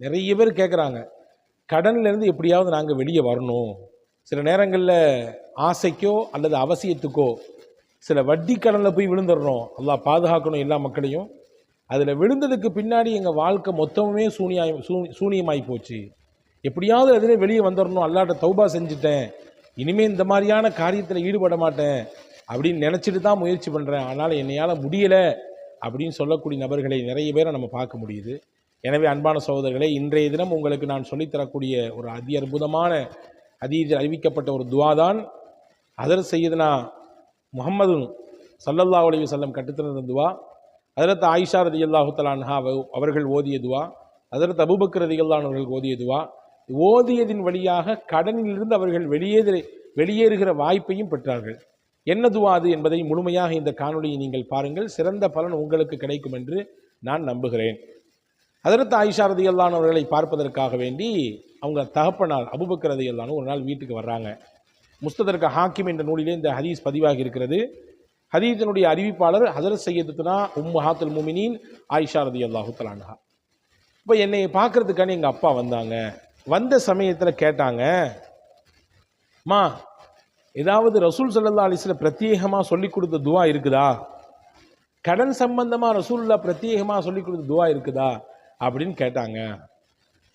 நிறைய பேர் கேட்குறாங்க கடன்லேருந்து எப்படியாவது நாங்கள் வெளியே வரணும். சில நேரங்களில் ஆசைக்கோ அல்லது அவசியத்துக்கோ சில வட்டி கடனில் போய் விழுந்துடுறோம் அல்லாஹ் பாதுகாக்கணும் எல்லா மக்களையும். அதில் விழுந்ததுக்கு பின்னாடி எங்கள் வாழ்க்கை மொத்தமுமே சூனியாய் சூ சூனியமாகி போச்சு. எப்படியாவது அதில் வெளியே வந்துடணும் அல்லாட்ட தௌபா செஞ்சுட்டேன். இனிமேல் இந்த மாதிரியான காரியத்தில் ஈடுபட மாட்டேன். அப்படின்னு நினச்சிட்டு தான் முயற்சி பண்ணுறேன் ஆனால் என்னையால் முடியலை அப்படின்னு சொல்லக்கூடிய நபர்களை நிறைய பேரை நம்ம பார்க்க முடியுது. எனவே அன்பான சகோதரர்களே இன்றைய தினம் உங்களுக்கு நான் சொல்லித்தரக்கூடிய ஒரு அதி அற்புதமான அதீதில் அறிவிக்கப்பட்ட ஒரு துவா தான் அதர் செய்யதுனா முகமது சல்லல்லா அலைஹி செல்லம் கட்டுத்தந்த துவா. அதரத் ஆயிஷா ரதி அல்லாஹுத்தலான்ஹா அவர்கள் ஓதிய துவா. அதரத் அபுபக்கர் ரதி அவர்கள் ஓதிய துவா. ஓதியதின் வழியாக கடனிலிருந்து அவர்கள் வெளியேறு வெளியேறுகிற வாய்ப்பையும் பெற்றார்கள். என்ன துவா அது என்பதை முழுமையாக இந்த காணொலியை நீங்கள் பாருங்கள். சிறந்த பலன் உங்களுக்கு கிடைக்கும் என்று நான் நம்புகிறேன். அதரத் ஆயிஷாரதி அவர்களை பார்ப்பதற்காக வேண்டி அவங்க தகப்பனார் அபுபக்கரதி ரதி ஒரு நாள் வீட்டுக்கு வர்றாங்க. முஸ்ததற்கு ஹாக்கிம் என்ற நூலிலே இந்த ஹதீஸ் பதிவாகி இருக்கிறது. ஹதீஸினுடைய அறிவிப்பாளர் ஹசரத் சையதுனா உம்மு ஹாத்துல் முமினின் ஆயிஷா ரதி அல்லாஹு தலான்ஹா இப்போ என்னை பார்க்கறதுக்கான எங்கள் அப்பா வந்தாங்க. வந்த சமயத்தில் கேட்டாங்க மா ஏதாவது ரசூல் சல்லா அலிஸில் பிரத்யேகமாக சொல்லி கொடுத்த துவா இருக்குதா? கடன் சம்பந்தமாக ரசூல்லா பிரத்யேகமாக சொல்லி கொடுத்த துவா இருக்குதா? அப்படின்னு கேட்டாங்க.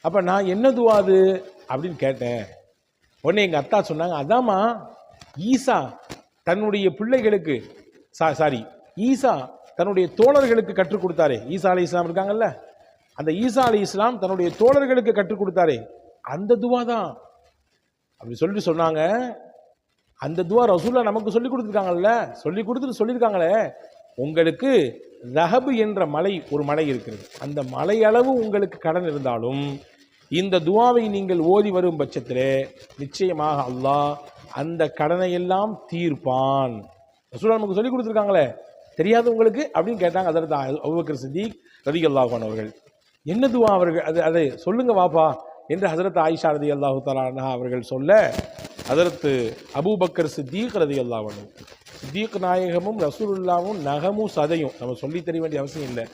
அப்போ நான் என்ன துவா அது? அப்படின்னு கேட்டேன். உடனே எங்கள் அத்தா சொன்னாங்க அதாம்மா ஈசா தன்னுடைய பிள்ளைகளுக்கு சா சாரி ஈசா தன்னுடைய தோழர்களுக்கு கற்றுக் கொடுத்தாரே. ஈசா அலி இஸ்லாம் இருக்காங்கல்ல? அந்த ஈசா அலி இஸ்லாம் தன்னுடைய தோழர்களுக்கு கற்றுக் கொடுத்தாரே. அந்த துவா தான். அப்படி சொல்லிட்டு சொன்னாங்க. அந்த துவா ரசூலா நமக்கு சொல்லி கொடுத்துருக்காங்கல்ல? சொல்லி கொடுத்துட்டு சொல்லியிருக்காங்களே. உங்களுக்கு ரஹபு என்ற மலை ஒரு மலை இருக்கிறது. அந்த மலை அளவு உங்களுக்கு கடன் இருந்தாலும் இந்த துவாவை நீங்கள் ஓதி வரும் பட்சத்தில் நிச்சயமாக அல்லாஹ் அந்த கடனை எல்லாம் தீர்ப்பான். ரசூலா நமக்கு சொல்லி கொடுத்துருக்காங்களே தெரியாது உங்களுக்கு? அப்படின்னு கேட்டாங்க அதற்கு அபுபக்கர் சித்திக் ரதி அல்லாஹான் அவர்கள். என்ன துவா அவர்கள்? அது அதை சொல்லுங்க வாப்பா என்று ஹசரத் ஆயிஷா ரதி அல்லாஹு தலானா அவர்கள் சொல்ல ஹசரத்து அபூபக்கர் சித்தீக் ரதி அல்லாஹன் சித்திக் நாயகமும் ரசூலுல்லாவும் நகமும் சதையும். நம்ம சொல்லி தெரிய வேண்டிய அவசியம் இல்லை.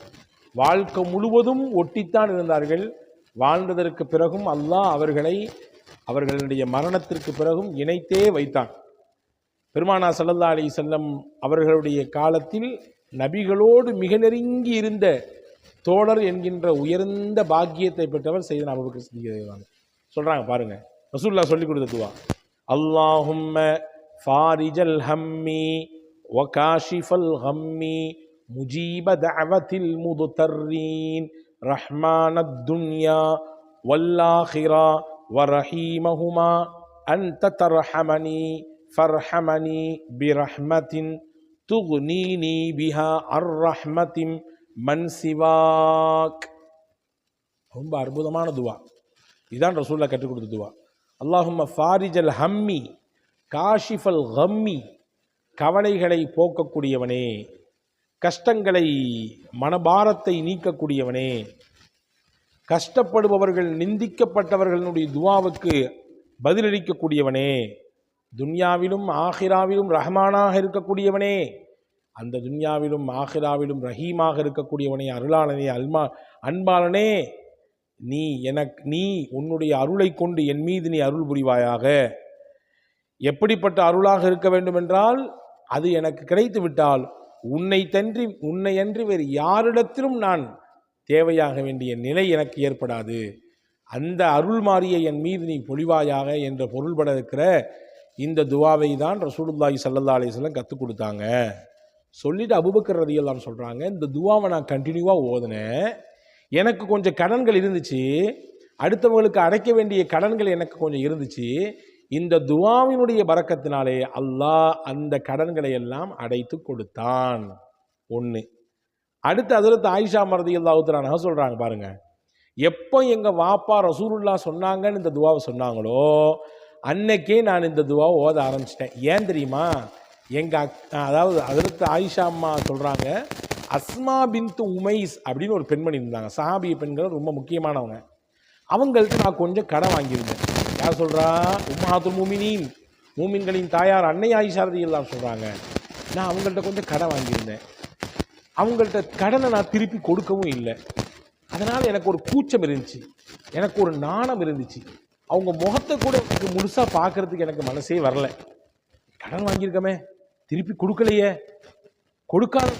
வாழ்க்கை முழுவதும் ஒட்டித்தான் இருந்தார்கள். வாழ்ந்ததற்கு பிறகும் அல்லாஹ் அவர்களை அவர்களுடைய மரணத்திற்கு பிறகும் இணைத்தே வைத்தான். பெருமானா சல்லல்லா அலி செல்லம் அவர்களுடைய காலத்தில் நபிகளோடு மிக நெருங்கி இருந்த தோழர் என்கின்ற உயர்ந்த பாக்கியத்தை பெற்றவர் செய்த அபுபக்கர் சித்திக் சொல்கிறாங்க பாருங்க. ரசூல்லா சொல்லி கொடுத்த துவா. அல்லாஹும்ம ஃபாரிஜல் ஹம்மி வகாஷிஃபல் ஹம்மி முஜீப தஅவத்தில் முதுதர்ரீன் ரஹ்மானத் துன்யா வல்லாஹிரா ورحيمهما أنت ترحمني فارحمني برحمة تغنيني بها عن رحمة من سواك ரொம்ப அற்புதமான துவா இதான் ரசூல்லா கற்றுக் கொடுத்த துவா அல்லாஹும்ம ஃபாரிஜல் ஹம்மி காஷிஃபல் ஹம்மி கவலைகளை போக்கக்கூடியவனே கஷ்டங்களை மனபாரத்தை நீக்கக்கூடியவனே. கஷ்டப்படுபவர்கள் நிந்திக்கப்பட்டவர்களுடைய துவாவுக்கு பதிலளிக்கக்கூடியவனே. துன்யாவிலும் ஆஹிராவிலும் ரஹ்மானாக இருக்கக்கூடியவனே. அந்த துன்யாவிலும் ஆஹிராவிலும் ரஹீமாக இருக்கக்கூடியவனே அருளாளனே அல்மா அன்பாளனே. நீ எனக்கு நீ உன்னுடைய அருளை கொண்டு என் மீது நீ அருள் புரிவாயாக. எப்படிப்பட்ட அருளாக இருக்க வேண்டுமென்றால் அது எனக்கு கிடைத்து விட்டால் உன்னை தன்றி உன்னை அன்றி வேறு யாரிடத்திலும் நான் தேவையாக வேண்டிய நிலை எனக்கு ஏற்படாது. அந்த அருள் மாறிய என் மீது நீ பொழிவாயாக என்ற பொருள்பட இருக்கிற இந்த துவாவை தான் ரசூலுல்லாஹி சல்லா அலிஸ்லாம் கற்றுக் கொடுத்தாங்க. சொல்லிட்டு அபுபக்கர் ரதியெல்லாம் சொல்கிறாங்க இந்த துவாவை நான் கண்டினியூவாக ஓதுனேன். எனக்கு கொஞ்சம் கடன்கள் இருந்துச்சு. அடுத்தவங்களுக்கு அடைக்க வேண்டிய கடன்கள் எனக்கு கொஞ்சம் இருந்துச்சு. இந்த துவாவினுடைய பறக்கத்தினாலே அல்லாஹ் அந்த கடன்களை எல்லாம் அடைத்து கொடுத்தான். ஒன்று அடுத்து அதில் ஆயிஷா மரதி அல்லாஹுத்தரான சொல்கிறாங்க பாருங்க. எப்போ எங்கள் வாப்பா ரசூலுல்லா சொன்னாங்கன்னு இந்த துவாவை சொன்னாங்களோ அன்னைக்கே நான் இந்த துவாவை ஓத ஆரம்பிச்சிட்டேன். ஏன் தெரியுமா? எங்கள் அக் அதாவது அதிர்த்து ஆயிஷா அம்மா சொல்கிறாங்க அஸ்மா பின்து உமைஸ் அப்படின்னு ஒரு பெண்மணி இருந்தாங்க. சஹாபிய பெண்கள் ரொம்ப முக்கியமானவங்க. அவங்கள்ட்ட நான் கொஞ்சம் கடன் வாங்கியிருந்தேன். யார் சொல்கிறா உம்மாத்துல் மூமினின். மூமின்களின் தாயார் அன்னை ஆயிஷா எல்லாம் சொல்கிறாங்க நான் அவங்கள்ட்ட கொஞ்சம் கடன் வாங்கியிருந்தேன். அவங்கள்ட்ட கடனை நான் திருப்பி கொடுக்கவும் இல்லை. அதனால் எனக்கு ஒரு கூச்சம் இருந்துச்சு. எனக்கு ஒரு நாணம் இருந்துச்சு. அவங்க முகத்தை கூட எனக்கு முழுசாக பார்க்கறதுக்கு எனக்கு மனசே வரல. கடன் வாங்கியிருக்கமே. திருப்பி கொடுக்கலையே. கொடுக்காத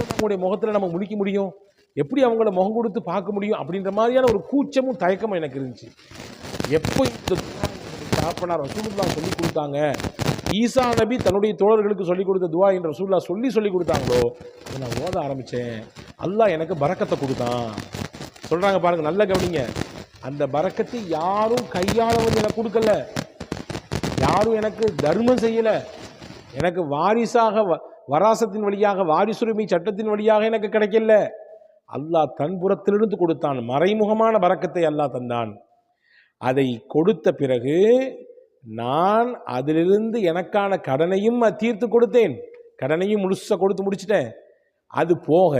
அவங்களுடைய முகத்தில் நம்ம முடிக்க முடியும்? எப்படி அவங்கள முகம் கொடுத்து பார்க்க முடியும்? அப்படின்ற மாதிரியான ஒரு கூச்சமும் தயக்கமும் எனக்கு இருந்துச்சு. எப்போ இந்த தாப்பனார் ரசூலுல்லா சொல்லி கொடுத்தாங்க? ஈசா நபி தன்னுடைய தோழர்களுக்கு சொல்லிக் கொடுத்த துவா என்ற ரசூல்லா சொல்லி சொல்லி கொடுத்தாங்களோ? அதை நான் ஓத ஆரம்பித்தேன் அல்லாஹ் எனக்கு பறக்கத்தை கொடுத்தான். சொல்கிறாங்க பாருங்கள் நல்ல கவனிங்க. அந்த பறக்கத்தை யாரும் கையாள வந்து எனக்கு கொடுக்கல. யாரும் எனக்கு தர்மம் செய்யலை. எனக்கு வாரிசாக வ- வராசத்தின் வழியாக வாரிசுரிமை சட்டத்தின் வழியாக எனக்கு கிடைக்கல. அல்லாஹ் தன்புறத்திலிருந்து கொடுத்தான். மறைமுகமான பறக்கத்தை அல்லாஹ் தந்தான். அதை கொடுத்த பிறகு நான் அதிலிருந்து எனக்கான கடனையும் தீர்த்து கொடுத்தேன். கடனையும் முழுசாக கொடுத்து முடிச்சிட்டேன். அது போக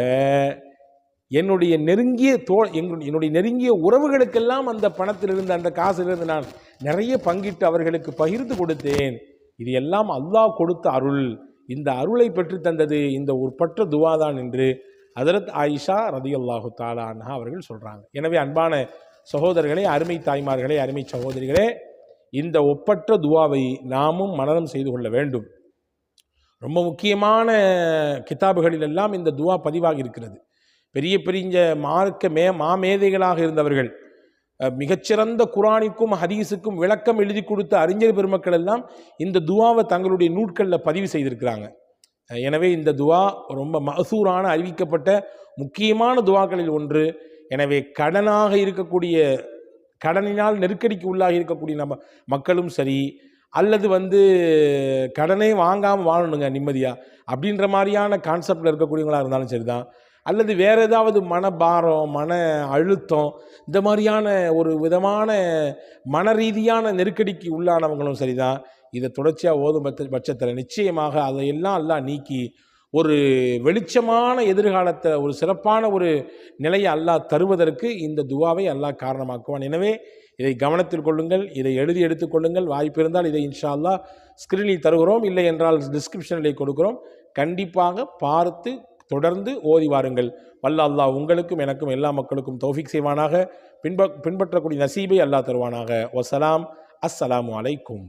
என்னுடைய நெருங்கிய தோ என்னுடைய நெருங்கிய உறவுகளுக்கெல்லாம் அந்த பணத்திலிருந்து அந்த காசிலிருந்து நான் நிறைய பங்கிட்டு அவர்களுக்கு பகிர்ந்து கொடுத்தேன். இது எல்லாம் அல்லாஹ் கொடுத்த அருள். இந்த அருளை பெற்று தந்தது இந்த உற்பற்ற துவாதான் என்று ஹதரத் ஆயிஷா ரதியல்லாஹு தாலா அன்ஹா அவர்கள் சொல்கிறாங்க எனவே அன்பான சகோதரர்களே அருமை தாய்மார்களே அருமை சகோதரிகளே இந்த ஒப்பற்ற துவாவை நாமும் மனனம் செய்து கொள்ள வேண்டும். ரொம்ப முக்கியமான கிதாபுகளிலெல்லாம் இந்த துவா பதிவாகி இருக்கிறது. பெரிய பெரிய மார்க்க மே மாமேதைகளாக இருந்தவர்கள் மிகச்சிறந்த குரானிக்கும் ஹதீஸுக்கும் விளக்கம் எழுதி கொடுத்த அறிஞர் பெருமக்கள் எல்லாம் இந்த துவாவை தங்களுடைய நூட்களில் பதிவு செய்திருக்கிறாங்க. எனவே இந்த துவா ரொம்ப மசூரான அறிவிக்கப்பட்ட முக்கியமான துவாக்களில் ஒன்று. எனவே கடனாக இருக்கக்கூடிய கடனினால் நெருக்கடிக்கு உள்ளாக இருக்கக்கூடிய நம்ம மக்களும் சரி அல்லது வந்து கடனே வாங்காமல் வாழணுங்க நிம்மதியாக அப்படின்ற மாதிரியான கான்செப்டில் இருக்கக்கூடியவங்களாக இருந்தாலும் சரி தான் அல்லது வேறு ஏதாவது மனபாரம் மன அழுத்தம் இந்த மாதிரியான ஒரு விதமான மன ரீதியான நெருக்கடிக்கு உள்ளானவங்களும் சரிதான். இதை தொடர்ச்சியாக ஓதும் பட்சத்தில் நிச்சயமாக அதையெல்லாம் எல்லாம் நீக்கி ஒரு வெளிச்சமான எதிர்காலத்தை ஒரு சிறப்பான ஒரு நிலையை அல்லாஹ் தருவதற்கு இந்த துவாவை அல்லாஹ் காரணமாக்குவான். எனவே இதை கவனத்தில் கொள்ளுங்கள் இதை எழுதி எடுத்துக்கொள்ளுங்கள் வாய்ப்பு இருந்தால் இதை இன்ஷா அல்லாஹ் ஸ்க்ரீனில் தருகிறோம். இல்லை என்றால் டிஸ்கிரிப்ஷனில் கொடுக்கிறோம். கண்டிப்பாக பார்த்து தொடர்ந்து ஓதி வாருங்கள். வல்ல அல்லாஹ் உங்களுக்கும் எனக்கும் எல்லா மக்களுக்கும் தௌஃபிக் செய்வானாக. பின்ப பின்பற்றக்கூடிய நசீபை அல்லாஹ் தருவானாக. வசலாம். அஸ்ஸலாமு அலைக்கும்.